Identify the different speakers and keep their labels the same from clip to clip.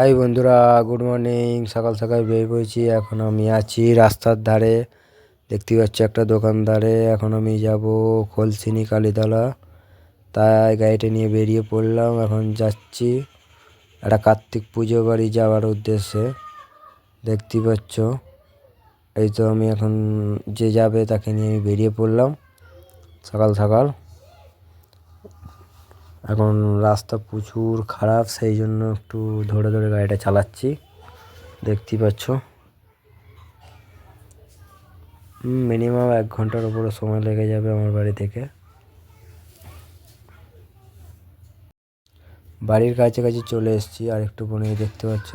Speaker 1: High বন্ধুরা, good morning. সকাল সকাল বের পড়েছি এখন আমি আছি রাস্তার ধারে। দেখতে পাচ্ছ একটা দোকানদারে। এখন আমি যাব খলসিনি কালীতলা। তাই গাড়িটা নিয়ে বেরিয়ে পড়লাম। এখন যাচ্ছি একটা কার্তিক পুজো বাড়ি যাওয়ার উদ্দেশ্যে। দেখতে পাচ্ছ। এই তো আমি এখন যে যাবে তাকে নিয়ে আমি বেরিয়ে পড়লাম। সকাল সকাল। এখন রাস্তা প্রচুর খারাপ, সেই জন্য একটু ধরে ধরে গাড়িটা চালাচ্ছি। দেখতেই পাচ্ছ। মিনিমাম এক ঘণ্টার উপরে সময় লেগে যাবে আমার বাড়ি থেকে। বাড়ির কাছাকাছি চলে এসেছি, আর একটু পরেই দেখতে পাচ্ছ,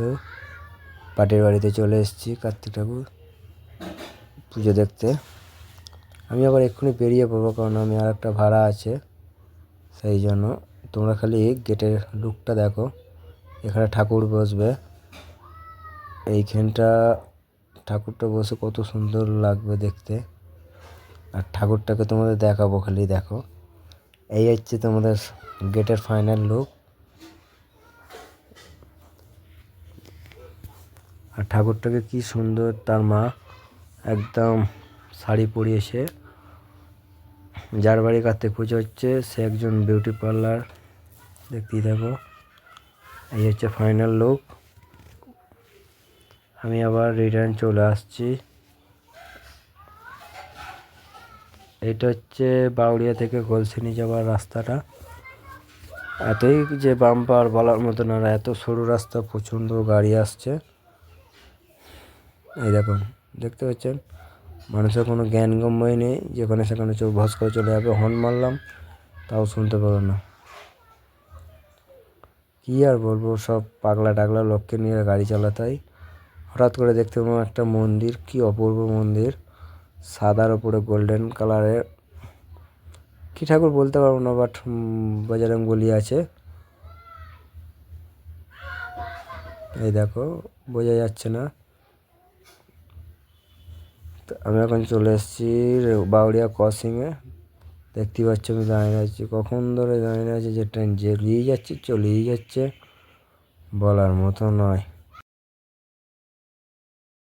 Speaker 1: পাটের বাড়িতে চলে এসেছি, কার্তিক ঠাকুর পুজো দেখতে। আমি আবার এক্ষুনি বেরিয়ে পড়ব, কারণ আমি আর একটা ভাড়া আছে, সেই জন্য। তোমরা খালি গেটের লুকটা দেখো। এখানে ঠাকুর বসবে। এইখানটা ঠাকুরটা বসে কত সুন্দর লাগবে দেখতে। আর ঠাকুরটাকে তোমাদের দেখাবো খালি, দেখো। এই হচ্ছে তোমাদের গেটের ফাইনাল লুক। আর ঠাকুরটাকে কি সুন্দর, তার মা একদম শাড়ি পরিয়েছে যার বাড়ি কার্তিক পুজো হচ্ছে, সে একজন বিউটি পার্লার দেখতেই থাকো। এই হচ্ছে ফাইনাল লুক আমি আবার রিটার্ন চলে আসছি। এটা হচ্ছে বাউড়িয়া থেকে গোলসিনি যাওয়ার রাস্তাটা। এতই যে বাম্পার বলার মতো না এত সরু রাস্তা, প্রচণ্ড গাড়ি আসছে। এই দেখুন দেখতে পাচ্ছেন? মানুষের কোনো জ্ঞান গম্যই নেই। যেখানে সেখানে চোখ ভস করে চলে যাবে, হর্ন মারলাম, তাও শুনতে পাবো না। কী আর বলব, সব পাগলা টাগলা লোককে নিয়ে গাড়ি চালাতে হয় হঠাৎ করে দেখতে পেলাম একটা মন্দির, কি অপূর্ব মন্দির। সাদার ওপরে গোল্ডেন কালারের কী ঠাকুর বলতে পারব না বাট বজরং বলি আছে। এই দেখো, বোঝা যাচ্ছে না। আমি এখন চলে এসেছি বাউরিয়া ক্রসিংয়ে দেখতে পাচ্ছ আমি দাঁড়িয়ে আছি। কখন ধরে দাঁড়িয়ে আছে? যে ট্রেন যেগিয়ে যাচ্ছে, চলেই যাচ্ছে। বলার মতো নয়।